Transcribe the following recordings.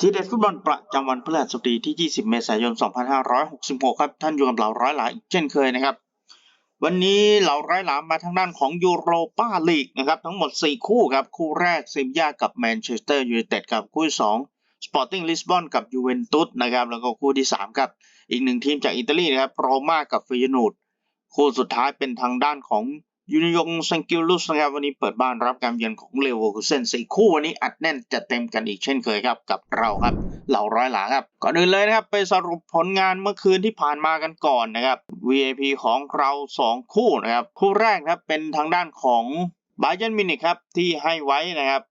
ทีเด็ดฟุตบอลประจำวันพฤหัสบดีที่ 20 เมษายน 2566 ครับ ท่านอยู่กับเราร้อยหลายอีกเช่นเคยนะครับ วันนี้เราร้อยหลามมาทางด้านของยูโรปาลีกนะครับ ทั้งหมด 4 คู่ครับ คู่แรกเซบียากับแมนเชสเตอร์ยูไนเต็ดกับ คู่ที่2สปอร์ติ้งลิสบอนกับยูเวนตุสนะครับ แล้วก็คู่ที่ 3 ครับ อีกหนึ่งทีมจากอิตาลีนะครับโรม่ากับฟิยนูดคู่สุดท้ายเป็นทางด้านของ ยูนิยงซังกิลุสนะครับวันนี้เปิดบ้านรับการเยือนของเลโวคูเซนสี่คู่วันนี้อัดแน่นจัดเต็มกันอีกเช่นเคยครับกับเราครับเหล่าร้อยหลาครับก่อนอื่นเลยนะครับไปสรุปผลงานเมื่อคืนที่ผ่านมากันก่อนนะครับ VIP ของเราสองคู่นะครับคู่แรกนะครับเป็นทางด้านของบาเยนมินิกครับที่ให้ไว้นะครับ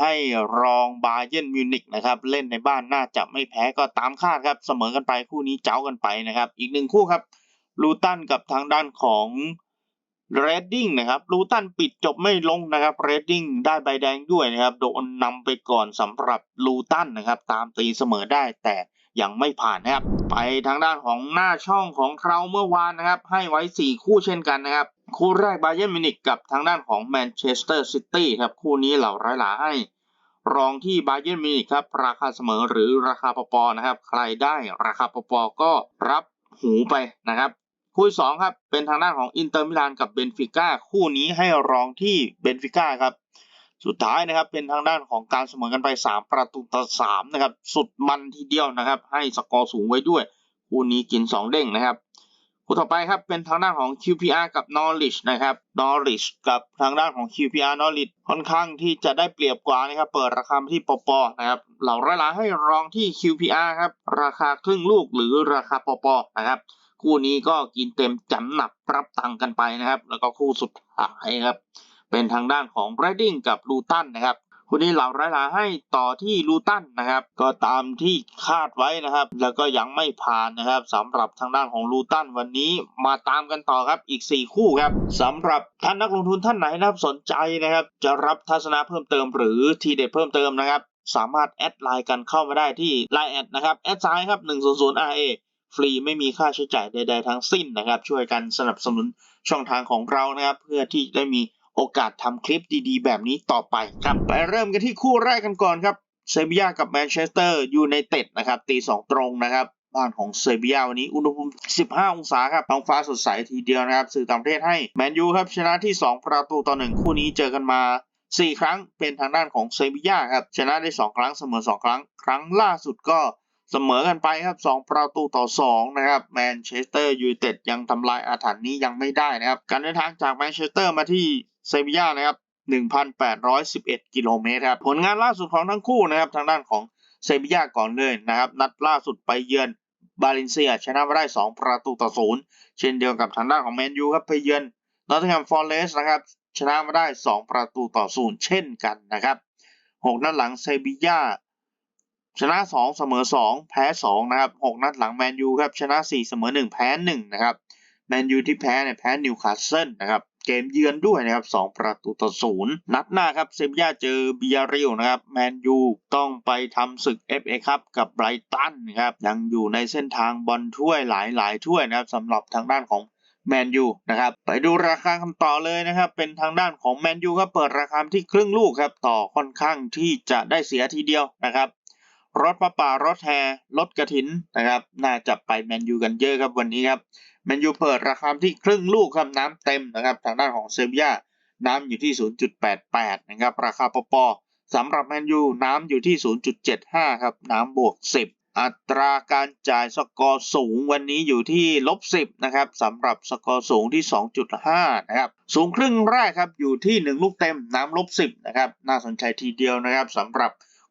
ให้รองบาเยนมิวนิกนะครับเล่นในบ้านน่าจะไม่แพ้ก็ตามคาดครับเสมอกันไปคู่นี้เจ้ากันไปนะครับอีกหนึ่งคู่ครับลูตันกับทางด้านของ เรดดิ้งนะครับลูตันปิดจบไม่ลงนะครับเรดดิ้งได้ใบแดงด้วยนะครับโดนนำไปก่อนสำหรับลูตันนะครับตามตีเสมอได้แต่ยังไม่ผ่านนะครับ ไปทางด้านของหน้าช่องของเราเมื่อวานนะครับ ให้ไว้ 4 คู่เช่นกันนะครับ คู่แรกบาเย r ร์มินิกกับทางด้านของแมนเชสเตอร์ซิตี้ครับคู่นี้เหล่าร้อยหลาให้ รองที่บาเย r ร์มินิกครับราคาเสมอหรือราคาปปอนะครับ ใครได้ราคาปปอก็รับหูไปนะครับ คู่สองครับเป็นทางด้านของอินเตอร์มิลานกับเบนฟิก้าคู่นี้ให้รองที่เบนฟิก้าครับสุดท้ายนะครับเป็นทางด้านของการเสมอกันไป 3 ประตูต่อ3นะครับสุดมันทีเดียวนะครับ ให้สกอร์สูงไว้ด้วยคู่นี้กิน 2 เด้งนะครับคู่ต่อไปครับเป็นทางด้านของ QPR กับ Norwich นะครับ Norwich กับทางด้านของ QPR Norwich ค่อนข้างที่จะได้เปรียบกว่านะครับเปิดราคาที่ปปนะครับเหล่าร้อยล้าให้รองที่ QPR ครับราคาครึ่งลูกหรือราคาปปนะครับ คู่นี้ก็กินเต็มจำหนับรับตังค์กันไปนะครับ แล้วก็คู่สุดท้ายครับ เป็นทางด้านของไรดิงกับลูตันนะครับคู่นี้เหล่าไรลาให้ต่อที่ลูตันนะครับ ก็ตามที่คาดไว้นะครับ แล้วก็ยังไม่ผ่านนะครับสำหรับทางด้านของลูตันวันนี้มาตามกันต่อครับอีก 4 คู่ครับสำหรับท่านนักลงทุนท่านไหนนะครับสนใจนะครับ จะรับทัศนะเพิ่มเติมหรือทีเด็ดเพิ่มเติมนะครับสามารถแอดไลน์กันเข้ามาได้ที่ไลน์แอดนะครับแอดไซน์ครับ100 RA ฟรีไม่มีค่าใช้จ่ายใดๆทั้งสิ้นนะครับ ช่วยกันสนับสนุนช่องทางของเรานะครับ เพื่อที่ได้มีโอกาสทำคลิปดีๆ แบบนี้ต่อไปครับ ไปเริ่มกันที่คู่แรกกันก่อนครับเซบียากับแมนเชสเตอร์ยูไนเต็ดนะครับตีสองตรงนะครับบ้านของเซบียาวันนี้อุณหภูมิ 15 องศาครับท้องฟ้าสดใสทีเดียวนะครับ สื่อต่างประเทศให้แมนยูครับชนะที่ 2 ประตูต่อหนึ่งคู่นี้เจอกันมา 4 ครั้งเป็นทางด้านของเซบียาครับชนะได้ 2 ครั้งเสมอ 2 ครั้ง ครั้งล่าสุดก็ เสมอกันไปครับ 2 ประตูต่อ 2 นะครับแมนเชสเตอร์ยูไนเต็ดยังทำลายอาถรรพ์นี้ยังไม่ได้นะครับ การเดินทางจากแมนเชสเตอร์มาที่เซบียานะครับ 1,811 กิโลเมตรครับ ผลงานล่าสุดของทั้งคู่นะครับ ทางด้านของเซบียาก่อนเลยนะครับ นัดล่าสุดไปเยือนบาเลนเซียชนะมาได้ 2 ประตูต่อ 0 เช่นเดียวกับทางด้านของแมนยูครับไปเยือนนอตติงแฮมฟอร์เรสต์นะครับชนะมาได้ 2 ประตูต่อ 0 เช่นกันนะครับ 6 นัดหลังเซบียา ชนะ 2 เสมอ 2 แพ้ 2 นะครับ 6 นัดหลังแมนยูครับ ชนะ 4 เสมอ 1 แพ้ 1 นะครับ แมนยูที่แพ้เนี่ยแพ้นิวคาสเซิลนะครับ เกมเยือนด้วยนะครับ 2 ประตูต่อ 0 นัดหน้าครับ เซบียาเจอบิยาริลนะครับ แมนยูต้องไปทำศึก FA ครับกับไบรตันนะครับ ยังอยู่ในเส้นทางบอลถ้วยหลายๆถ้วยนะครับสำหรับทางด้านของแมนยูนะครับไปดูราคาคำต่อเลยนะครับ เป็นทางด้านของแมนยูครับเปิดราคาที่ครึ่งลูกครับ ต่อค่อนข้างที่จะได้เสียทีเดียวนะครับ รถประป่ารถแห่รถกระถินนะครับ น่าจะไปแมนยูกันเยอะครับวันนี้ครับแมนยูเปิดราคาที่ครึ่งลูกครับน้ำเต็มนะครับ ทางด้านของเซบียาน้ำอยู่ที่ 0.88 นะครับ ราคาปปสำหรับแมนยูน้ำอยู่ที่ 0.75 ครับน้ำบวก 10 อัตราการจ่ายสกอร์สูงวันนี้อยู่ที่ลบ 10 นะครับสำหรับสกอร์สูงที่ 2.5 นะครับ สูงครึ่งแรกครับอยู่ที่ 1 ลูกเต็มน้ำลบ 10 นะครับ น่าสนใจทีเดียวนะครับสำหรับ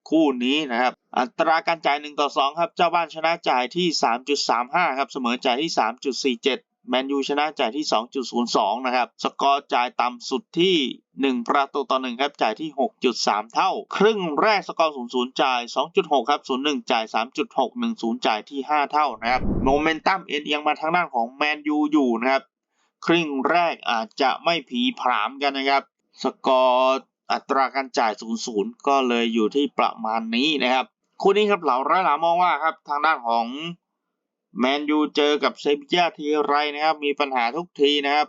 คู่นี้นะครับอัตราการจ่าย1ต่อ2ครับเจ้าบ้านชนะจ่ายที่ 3.35 ครับเสมอจ่ายที่ 3.47 แมนยูชนะจ่ายที่ 2.02 นะครับ สกอร์จ่ายต่ำสุดที่ 1 ประตูต่อ 1 ครับ จ่ายที่ 6.3 เท่า ครึ่งแรกสกอร์ 0-0 จ่าย 2.6 ครับ 0-1 จ่าย 3.6 1-0 จ่ายที่ 5 เท่านะครับโมเมนตัมเอ็นเอียงมาทางด้านของแมนยูอยู่นะครับ ครึ่งแรกอาจจะไม่ผีผามกันนะครับ สกอร์ อัตราการจ่าย 0-0 ก็เลยอยู่ที่ประมาณนี้นะครับ คู่นี้ครับเหล่าร้อยหลามองว่าครับทางด้านของแมนยูเจอกับเซบียาทีไรนะครับ มีปัญหาทุกทีนะครับ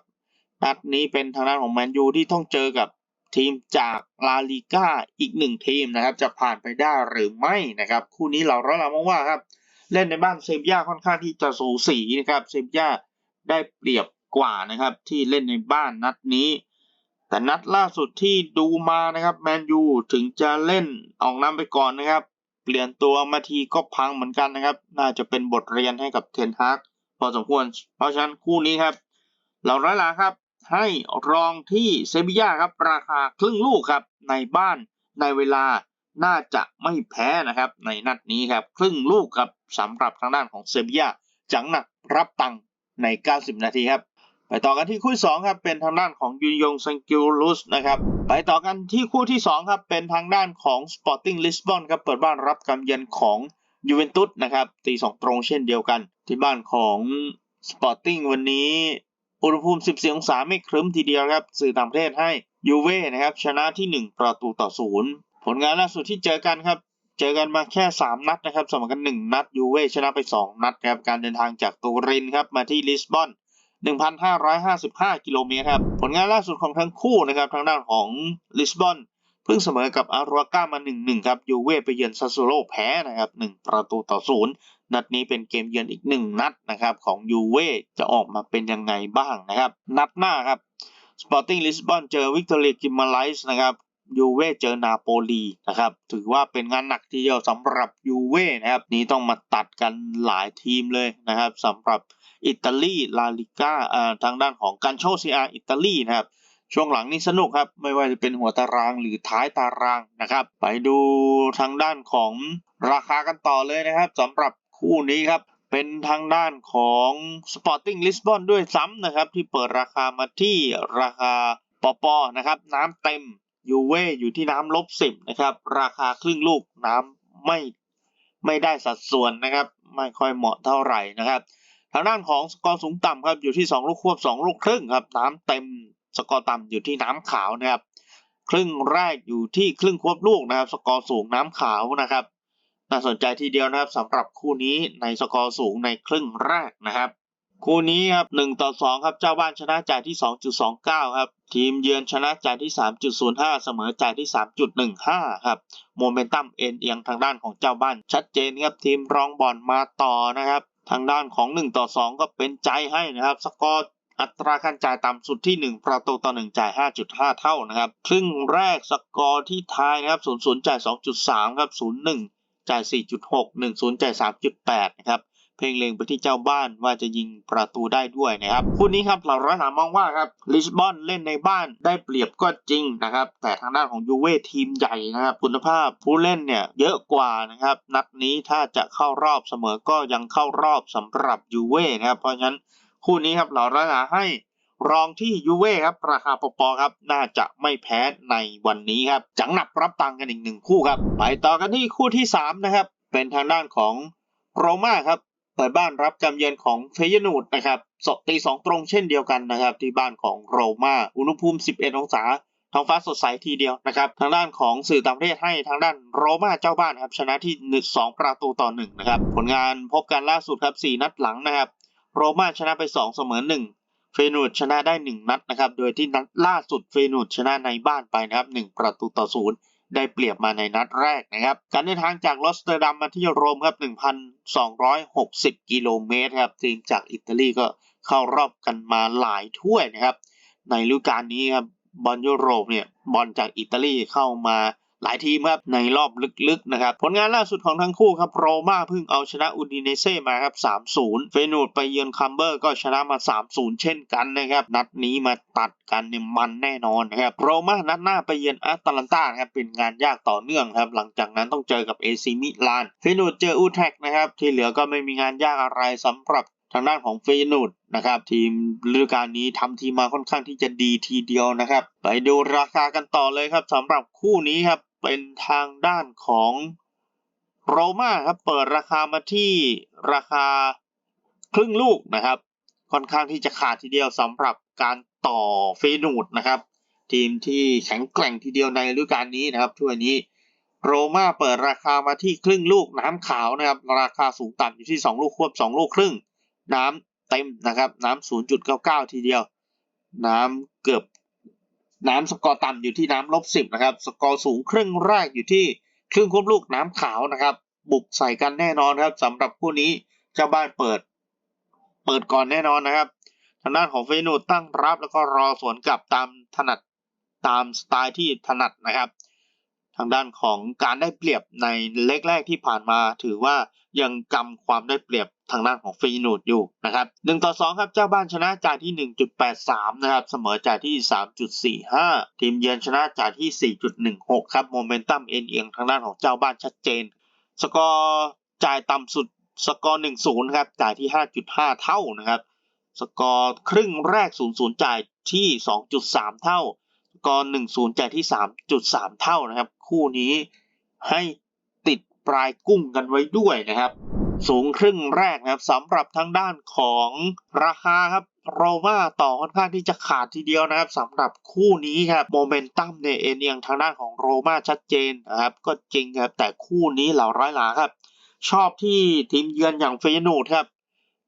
นัดนี้เป็นทางด้านของแมนยูที่ต้องเจอกับทีมจากลาลิก้าอีกหนึ่งทีมนะครับ จะผ่านไปได้หรือไม่นะครับ คู่นี้เราเราเรามองว่าครับ เล่นในบ้านเซบีย่าค่อนข้างที่จะสูสีนะครับ เซบีย่าได้เปรียบกว่านะครับ ที่เล่นในบ้านนัดนี้ แต่นัดล่าสุดที่ดูมานะครับแมนยูถึงจะเล่นออกนำไปก่อนนะครับ เปลี่ยนตัวมาทีก็พังเหมือนกันนะครับ น่าจะเป็นบทเรียนให้กับเทนฮากพอสมควร เพราะฉะนั้นคู่นี้ครับเราร้อยลาครับ ให้รองที่เซบีย่าครับ ราคาครึ่งลูกครับในบ้านในเวลาน่าจะไม่แพ้นะครับ ในนัดนี้ครับครึ่งลูกครับสำหรับทางด้านของเซบีย่าจังหนักรับตังใน 90 นาทีครับ ไปต่อกันที่คู่สองครับเป็นทางด้านของยุนยงซังกิลลุสนะครับไปต่อกันที่คู่ที่สองครับเป็นทางด้านของ Sporting Lisbon ครับเปิดบ้านรับการเยือนของยูเวนตุสนะครับตีสองตรงเช่นเดียวกัน ที่บ้านของ Sporting วันนี้อุณหภูมิ 14 องศาไม่ครึ้มทีเดียวครับ สื่อต่างประเทศให้ยูเว่นะครับชนะที่ 1 ประตูต่อศูนย์ผลงานล่าสุดที่เจอกันครับ เจอกันมาแค่ 3 นัดนะครับเสมอกัน 1 นัดยูเว่ชนะไป 2 นัดครับการเดินทางจากตูรินครับมาที่ลิสบอน 1,555 กิโลเมตรครับ ผลงานล่าสุดของทั้งคู่นะครับทางด้านของลิสบอนเพิ่งเสมอกับอารัวก้ามา 1-1 ครับ ยูเว่ไปเยือนซาซูโรแพ้นะครับ 1 ประตูต่อศูนย์นัดนี้เป็นเกมเยือนอีก 1 นัดนะครับของยูเว่จะออกมาเป็นยังไงบ้างนะครับ นัดหน้าครับ Sporting Lisbon เจอวิกตอเรียกิมมาไลส์นะครับยูเว่เจอนาโปลีนะครับ ถือว่าเป็นงานหนักทีเดียวสำหรับยูเว่นะครับ นี้ต้องมาตัดกันหลายทีมเลยนะครับสำหรับ อิตาลีลาลิก้าทางด้านของการโชซีอาอิตาลีนะครับช่วงหลังนี่สนุกครับ ไม่ว่าจะเป็นหัวตารางหรือท้ายตารางนะครับ ไปดูทางด้านของราคากันต่อเลยนะครับสำหรับคู่นี้ครับ เป็นทางด้านของ Sporting Lisbon ด้วยซ้ำนะครับ ที่เปิดราคามาที่ราคาปอปอนะครับ น้ำเต็มยูเว่อยู่ที่น้ำลบสิบนะครับ ราคาครึ่งลูกน้ำไม่ไม่ได้สัดส่วนนะครับ ไม่ค่อยเหมาะเท่าไหร่นะครับ ทางด้านของสกอร์สูงต่ำครับอยู่ที่ 2 ลูกควบ 2 ลูกครึ่งครับน้ำเต็มสกอร์ต่ำอยู่ที่น้ำขาวนะครับครึ่งแรกอยู่ที่ครึ่งควบลูกนะครับ สกอร์สูงน้ำขาวนะครับน่าสนใจทีเดียวนะครับสำหรับคู่นี้ในสกอร์สูงในครึ่งแรกนะครับ คู่นี้ครับ1ต่อ2ครับเจ้าบ้านชนะจ่ายที่ 2.29 ครับ ทีมเยือนชนะจ่ายที่ 3.05 เสมอจ่ายที่ 3.15 ครับโมเมนตัมเอ็นเอียงทางด้านของเจ้าบ้านชัดเจนครับทีมรองบอลมาต่อนะครับ ทางด้านของ 1 ต่อ 2 ก็เป็นใจให้นะครับ สกอร์อัตราการจ่ายต่ำสุดที่ 1 ประตูต่อ 1 จ่าย 5.5 เท่านะครับ ครึ่งแรกสกอร์ที่ทายนะครับ 0-0 จ่าย 2.3 ครับ 0-1 จ่าย 4.6 1-0 จ่าย 3.8 นะครับ เพลงเลงไปที่เจ้าบ้านว่าจะยิงประตูได้ด้วยนะครับคู่นี้ครับเราร้อยหนามองว่าครับลิสบอนเล่นในบ้านได้เปรียบก็จริงนะครับ แต่ทางด้านของยูเว่ทีมใหญ่นะครับ คุณภาพผู้เล่นเนี่ยเยอะกว่านะครับ นัดนี้ถ้าจะเข้ารอบเสมอก็ยังเข้ารอบสำหรับยูเว่นะครับ เพราะฉะนั้นคู่นี้ครับเราร้อยหนาให้รองที่ยูเว่ครับ ราคาปอๆครับ น่าจะไม่แพ้ในวันนี้ครับ จังหนักรับตังค์กันอีกหนึ่งคู่ครับ ไปต่อกันที่คู่ที่สามนะครับ เป็นทางด้านของโรม่าครับ เปิดบ้านรับการเยือนของเฟยนูดนะครับสดตีสองตรงเช่นเดียวกันนะครับ ที่บ้านของโรม่าอุณหภูมิ 11 องศาท้องฟ้าสดใสทีเดียวนะครับ ทางด้านของสื่อต่างประเทศให้ทางด้านโรม่าเจ้าบ้านครับชนะที่ 2 ประตูต่อ1นะครับผลงานพบกันล่าสุดครับ 4 นัดหลังนะครับ โรม่าชนะไป 2 เสมอ 1 เฟยนูดชนะได้ 1 นัดนะครับ โดยที่นัดล่าสุดเฟยนูดชนะในบ้านไปนะครับ 1 ประตูต่อศูนย์ ได้เปรียบมาในนัดแรกนะครับ การเดินทางจากลอสเตอร์ดัมมาที่โรมครับ 1,260 กิโลเมตรครับทีมจากอิตาลีก็เข้ารอบกันมาหลายถ้วยนะครับ ในฤดูกาลนี้ครับบอลยุโรปเนี่ยบอลจากอิตาลีเข้ามา หลายทีมครับในรอบลึกๆนะครับผลงานล่าสุดของทั้งคู่ครับโรม่าเพิ่งเอาชนะอูดิเนเซ่มาครับ 3-0 เฟนูดไปเยือนคัมเบอร์ก็ชนะมา 3-0 เช่นกันนะครับนัดนี้มาตัดกันเนี่ยมันแน่นอนนะครับโรมานัดหน้าไปเยือนอาตแลนตาครับเป็นงานยากต่อเนื่องครับหลังจากนั้นต้องเจอกับเอซิมิลานเฟนูดเจออูแทกนะครับที่เหลือก็ไม่มีงานยากอะไรสำหรับทางด้านของเฟยนูดนะครับทีมฤดูกาลนี้ทำทีมมาค่อนข้างที่จะดีทีเดียวนะครับ ไปดูราคากันต่อเลยครับสำหรับคู่นี้ครับ เป็นทางด้านของโรม่าครับเปิดราคามาที่ราคาครึ่งลูกนะครับ ค่อนข้างที่จะขาดทีเดียวสำหรับการต่อเฟนูดนะครับ ทีมที่แข็งแกร่งทีเดียวในฤดูกาลนี้นะครับถ้วยนี้โรม่าเปิดราคามาที่ครึ่งลูกน้ำขาวนะครับ ราคาสูงต่ำอยู่ที่ 2 ลูกควบ 2 ลูกครึ่ง น้ำเต็มนะครับ น้ำ0.99 ทีเดียว น้ำเกือบ น้ำสกอร์ต่ำอยู่ที่น้ำลบสิบนะครับ สกอร์สูงครึ่งแรกอยู่ที่ครึ่งควบลูกน้ำขาวนะครับ บุกใส่กันแน่นอนครับสำหรับคู่นี้เจ้าบ้านเปิด เปิดก่อนแน่นอนนะครับทางด้านของเฟยนูตั้งรับแล้วก็รอสวนกลับตามถนัดตามสไตล์ที่ถนัดนะครับ ทางด้านของการได้เปรียบในเล็กแรกที่ผ่านมา ถือว่ายังกำความได้เปรียบทางด้านของฟีนูดอยู่นะครับหนึ่งต่อสองครับเจ้าบ้านชนะจากที่หนึ่งจุดแปดสามนะครับ เสมอจากที่สามจุดสี่ห้าทีมเยือนชนะจากที่สี่จุดหนึ่งหกครับโมเมนตัมเอ็นเอียงทางด้านของเจ้าบ้านชัดเจน สกอร์จ่ายต่ำสุดสกอร์หนึ่งศูนย์ครับจ่ายที่ห้าจุดห้าเท่านะครับ สกอร์ครึ่งแรก 0 0 จ่ายที่ 2.3 เท่า กอร์1 0จ่ายที่ 3.3 เท่านะครับ คู่นี้ให้ติดปลายกุ้งกันไว้ด้วยนะครับ สูงครึ่งแรกนะครับสำหรับทางด้านของราคาครับโรม่าต่อค่อนข้างที่จะขาดทีเดียวนะครับสำหรับคู่นี้ครับโมเมนตัมเนี่ยเอ็นเอียงทางด้านของโรม่าชัดเจนนะครับ ก็จริงครับแต่คู่นี้เหล่าร้อยหลาครับ ชอบที่ทีมเยือนอย่างเฟยนูดครับ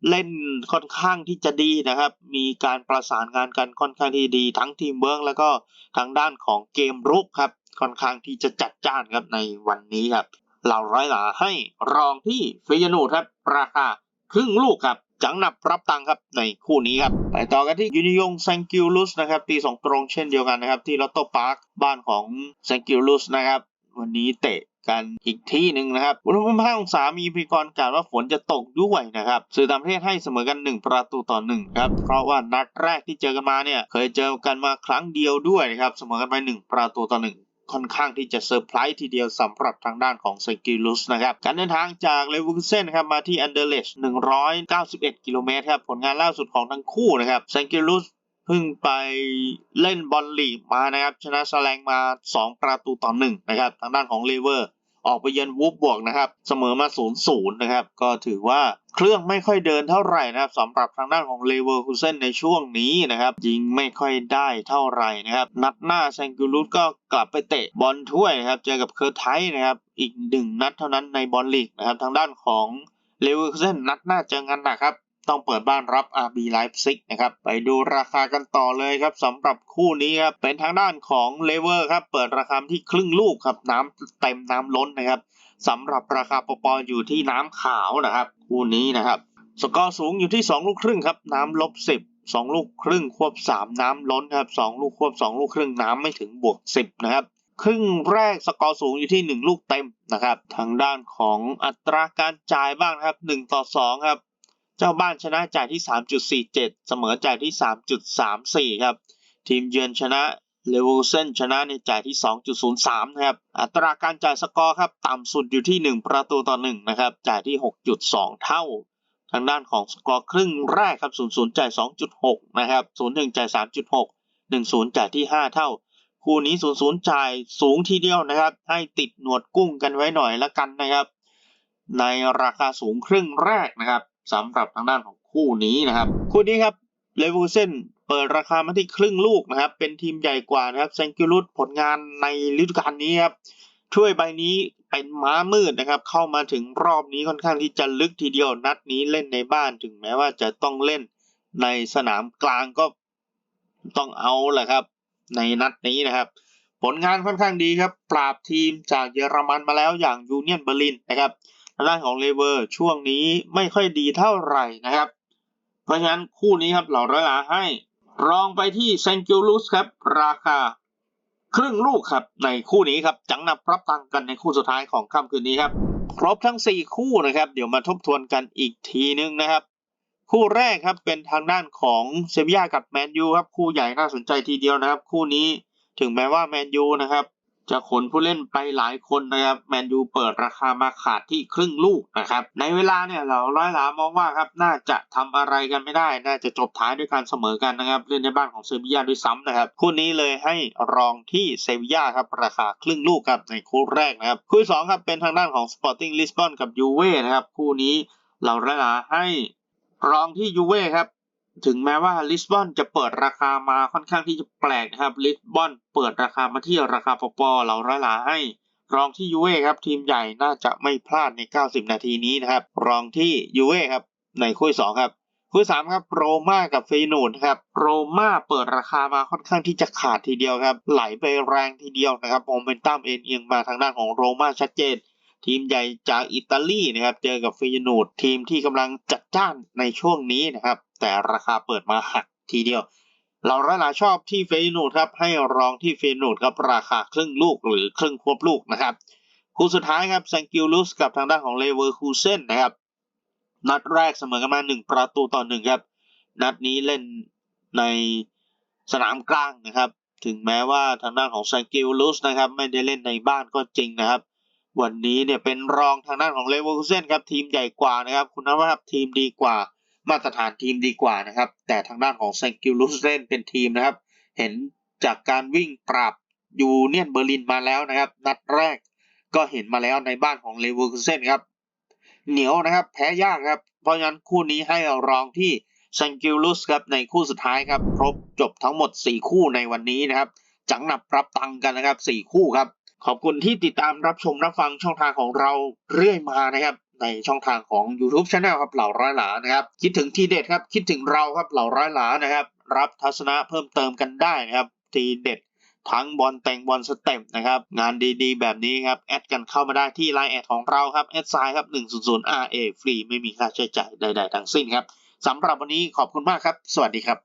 เล่นค่อนข้างที่จะดีนะครับ มีการประสานงานกันค่อนข้างที่ดี ทั้งทีมเวิร์กแล้วก็ทางด้านของเกมรุกครับ ค่อนข้างที่จะจัดจ้านครับในวันนี้ครับเหล่าร้อยหลาให้รองที่เฟยนูครับ ราคาครึ่งลูกครับจังหนับรับตังครับในคู่นี้ครับไปต่อกันที่ยูนิยงแซงกิลลุสนะครับตีสองตรงเช่นเดียวกันนะครับ ที่ลอตโต้พาร์คบ้านของแซงกิลลุสนะครับ วันนี้เตะ กันอีกที่หนึ่งนะครับอุณหภูมิ5องศามีพยากรณ์กล่าวว่าฝนจะตกด้วยนะครับสื่อต่างประเทศให้เสมอกัน 1 ประตูต่อ1ครับเพราะว่านัดแรกที่เจอกันมาเนี่ยเคยเจอกันมาครั้งเดียวด้วยนะครับเสมอกันไป1ประตูต่อ1ค่อนข้างที่จะเซอร์ไพรส์ทีเดียวสำหรับทางด้านของเซกิลุสนะครับการเดินทางจากเลเวอร์เซนครับมาที่อันเดอร์เลช191 กิโลเมตรครับผลงานล่าสุดของทั้งคู่นะครับเซกิลุสเพิ่งไปเล่นบอลลีกมานะครับ ชนะสแลงมา 2 ประตูต่อ1นะครับทางด้านของเลเวอร์ ออกไปเยือนวูฟบวกนะครับ เสมอมา 0-0 นะครับ ก็ถือว่าเครื่องไม่ค่อยเดินเท่าไหร่นะครับสำหรับทางด้านของเลเวอร์คูเซนในช่วงนี้นะครับยิงไม่ค่อยได้เท่าไหร่นะครับ นัดหน้าแซงกูรุสก็กลับไปเตะบอลถ้วยนะครับ เจอกับเคอร์ไทนะครับ อีกหนึ่งนัดเท่านั้นในบอลลีกนะครับ ทางด้านของเลเวอร์คูเซนนัดหน้าเจอกันนะครับ ต้องเปิดบ้านรับ RB Leipzig นะครับ ไปดูราคากันต่อเลยครับสำหรับคู่นี้ครับเป็นทางด้านของเลเวอร์ครับ เปิดราคาที่ครึ่งลูกครับ น้ำเต็มน้ำล้นนะครับสำหรับราคาปปอยู่ที่น้ำขาวนะครับ คู่นี้นะครับ สกอร์สูงอยู่ที่ 2 ลูกครึ่งครับ น้ำลบ 10 2 ลูกครึ่งควบ 3 น้ำล้นครับ 2 ลูกควบ 2 ลูกครึ่งน้ำไม่ถึงบวก 10 นะครับครึ่งแรกสกอร์สูงอยู่ที่ 1 ลูกเต็มนะครับ ทางด้านของอัตราการจ่ายบ้างนะครับ 1 ต่อ 2 ครับ เจ้าบ้านชนะจ่ายที่ 3.47 เสมอจ่ายที่ 3.34 ครับ ทีมเยือนชนะเลเวลเซนชนะในจ่ายที่ 2.03 นะครับ อัตราการจ่ายสกอร์ครับ ต่ำสุดอยู่ที่ 1 ประตูต่อ 1 นะครับ จ่ายที่ 6.2 เท่า ทางด้านของสกอร์ครึ่งแรกครับ 00 จ่าย 2.6 นะครับ 01 จ่าย 3.6 10 จ่ายที่ 5 เท่า คู่นี้ 00 จ่ายสูงทีเดียวนะครับ ให้ติดหนวดกุ้งกันไว้หน่อยละกันนะครับ ในราคาสูงครึ่งแรกนะครับ สำหรับทางด้านของคู่นี้นะครับ คู่นี้ครับเลเวอร์เซนเปิดราคามาที่ครึ่งลูกนะครับ เป็นทีมใหญ่กว่านะครับแซงกิรุตผลงานในฤดูกาลนี้ครับถ้วยใบนี้เป็นม้ามืดนะครับ เข้ามาถึงรอบนี้ค่อนข้างที่จะลึกทีเดียวนัดนี้เล่นในบ้านถึงแม้ว่าจะต้องเล่นในสนามกลางก็ต้องเอาแหละครับ ในนัดนี้นะครับ ผลงานค่อนข้างดีครับ ปราบทีมจากเยอรมันมาแล้วอย่างยูเนียนเบอร์ลินนะครับ ทางด้านของเลเวอร์ช่วงนี้ไม่ค่อยดีเท่าไหร่นะครับ เพราะฉะนั้นคู่นี้ครับเหล่าร้อยหลาให้ รองไปที่เซนกิลุสครับ ราคาครึ่งลูกครับในคู่นี้ครับจังนับรับตังกันในคู่สุดท้ายของค่ำคืนนี้ครับ ครบทั้ง 4 คู่นะครับ เดี๋ยวมาทบทวนกันอีกทีนึงนะครับ คู่แรกครับเป็นทางด้านของเซบียากับแมนยูครับคู่ใหญ่น่าสนใจทีเดียวนะครับ คู่นี้ถึงแม้ว่าแมนยูนะครับ จะขนผู้เล่นไปหลายคนนะครับแมนยูเปิดราคามาขาดที่ครึ่งลูกนะครับในเวลาเนี่ยเราร้อยหลามองว่าครับน่าจะทำอะไรกันไม่ได้ น่าจะจบท้ายด้วยการเสมอกันนะครับเล่นในบ้านของเซบียาด้วยซ้ำนะครับคู่นี้เลยให้รองที่เซบียาครับราคาครึ่งลูกครับในคู่แรกนะครับคู่สองครับเป็นทางด้านของ Sporting Lisbon กับยูเว่นะครับคู่นี้เราร้อยหลาให้รองที่ยูเว่ครับ ถึงแม้ว่าลิสบอนจะเปิดราคามาค่อนข้างที่จะแปลกนะครับลิสบอนเปิดราคามาที่ราคาปปเราร้อยหลาให้ รองที่ยูเว่ครับทีมใหญ่น่าจะไม่พลาดใน 90 นาทีนี้นะครับ รองที่ยูเว่ครับในคู่สองครับคู่สามครับโรม่ากับเฟยนูดครับโรม่าเปิดราคามาค่อนข้างที่จะขาดทีเดียวครับ ไหลไปแรงทีเดียวนะครับโมเมนตัมเอ็นเอียงมาทางด้านของโรม่าชัดเจน ทีมใหญ่จากอิตาลีนะครับ เจอกับเฟยนูดทีมที่กำลังจัดจ้านในช่วงนี้นะครับ แต่ราคาเปิดมาหักทีเดียว เราระนาชอบที่เฟยนูดครับ ให้รองที่เฟยนูดครับราคาครึ่งลูกหรือครึ่งควบลูกนะครับคู่สุดท้ายครับซังกิลลุสกับทางด้านของเลเวอร์คูเซนนะครับนัดแรกเสมอกันมาหนึ่งประตูต่อหนึ่งครับ นัดนี้เล่นในสนามกลางนะครับ ถึงแม้ว่าทางด้านของซังกิลลุสนะครับ ไม่ได้เล่นในบ้านก็จริงนะครับ วันนี้เนี่ยเป็นรองทางด้านของเลเวอร์คูเซนครับ ทีมใหญ่กว่านะครับ คุณภาพทีมดีกว่า มาตรฐานทีมดีกว่านะครับ แต่ทางด้านของเซังกิลลุสเล่นเป็นทีมนะครับ เห็นจากการวิ่งปราบยูเนียนเบอร์ลินมาแล้วนะครับ นัดแรกก็เห็นมาแล้วในบ้านของเลเวอร์คูเซนครับ เหนียวนะครับแพ้ยากครับ เพราะฉะนั้นคู่นี้ให้รองที่เซังกิลลุสครับในคู่สุดท้ายครับ ครบจบทั้งหมด 4 คู่ในวันนี้นะครับ จังหนับรับตังกันนะครับ 4 คู่ครับ ขอบคุณที่ติดตามรับชมรับฟังช่องทางของเราเรื่อยมานะครับในช่องทางของ YouTube Channel ครับเหล่าร้อยหลานะครับคิดถึงทีเด็ดครับคิดถึงเราครับเหล่าร้อยหลานะครับรับทัศนะเพิ่มเติมกันได้นะครับทีเด็ดทั้งบอลแต่งบอลสเต็ปนะครับงานดีๆ แบบนี้ครับแอดกันเข้ามาได้ที่ไลน์แอดของเราครับแอดไซน์ครับ 100 RA ฟรีไม่มีค่าใช้จ่ายใด ๆ ทั้งสิ้นครับสำหรับวันนี้ขอบคุณมากครับ สวัสดีครับ